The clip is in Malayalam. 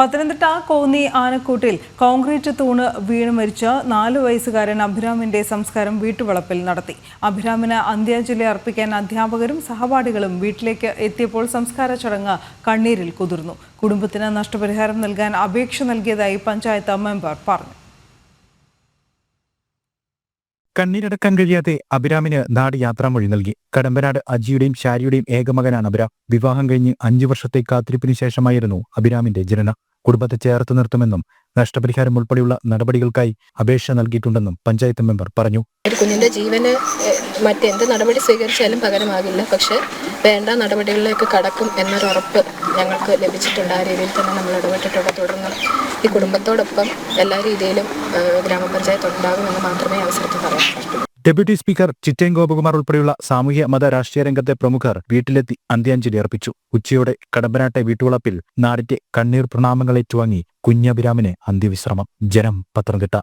പത്തനംതിട്ട കോന്നി ആനക്കൂട്ടിൽ കോൺക്രീറ്റ് തൂണ് വീണ് മരിച്ച നാല് വയസ്സുകാരൻ അഭിരാമിന്റെ സംസ്കാരം വീട്ടുവളപ്പിൽ നടത്തി. അഭിരാമിന് അന്ത്യാഞ്ജലി അർപ്പിക്കാൻ അധ്യാപകരും സഹപാഠികളും വീട്ടിലേക്ക് എത്തിയപ്പോൾ സംസ്കാര ചടങ്ങ് കണ്ണീരിൽ കുതിർന്നു. കുടുംബത്തിന് നഷ്ടപരിഹാരം നൽകാൻ അപേക്ഷ നൽകിയതായി പഞ്ചായത്ത് മെമ്പർ പറഞ്ഞു. കണ്ണീരടക്കാൻ കഴിയാതെ അഭിരാമിന് നാട് യാത്രാമൊഴി നൽകി. കടമ്പനാട് അജിയുടെയും ഷാരിയുടെയും ഏകമകനാണ് അഭിരാം. വിവാഹം കഴിഞ്ഞ് അഞ്ചു വർഷത്തെ കാത്തിരിപ്പിന് ശേഷമായിരുന്നു അഭിരാമിന്റെ ജനനം. കുടുംബത്തെ ചേർത്ത് നിർത്തുമെന്നും നഷ്ടപരിഹാരം ഉൾപ്പെടെയുള്ള നടപടികൾക്കായി അപേക്ഷ നൽകിയിട്ടുണ്ടെന്നും പഞ്ചായത്ത് മെമ്പർ പറഞ്ഞു. ഒരു കുഞ്ഞിന്റെ ജീവന് മറ്റെന്ത് നടപടി സ്വീകരിച്ചാലും പകരമാകില്ല. പക്ഷെ വേണ്ട നടപടികളിലേക്ക് കടക്കും എന്നൊരു ഉറപ്പ് ഞങ്ങൾക്ക് ലഭിച്ചിട്ടുണ്ട്. ആ രീതിയിൽ തന്നെ നമ്മൾ ഇടപെട്ടിട്ടുണ്ട്. തുടർന്ന് ഈ കുടുംബത്തോടൊപ്പം എല്ലാ രീതിയിലും ഗ്രാമപഞ്ചായത്ത് ഉണ്ടാകുമെന്ന് മാത്രമേ അവസരത്തിൽ പറയാൻ ഡെപ്യൂട്ടി സ്പീക്കർ ചിറ്റേൻ ഗോപകുമാർ ഉൾപ്പെടെയുള്ള സാമൂഹ്യ മത രാഷ്ട്രീയ രംഗത്തെ പ്രമുഖർ വീട്ടിലെത്തി അന്ത്യാഞ്ജലി അർപ്പിച്ചു. ഉച്ചയോടെ കടമ്പനാട്ടെ വീട്ടുവളപ്പിൽ നാടിന്റെ കണ്ണീർ പ്രണാമങ്ങൾ ഏറ്റുവാങ്ങി കുഞ്ഞഭിരാമിന് അന്ത്യവിശ്രമം. ജനം പത്തനംതിട്ട.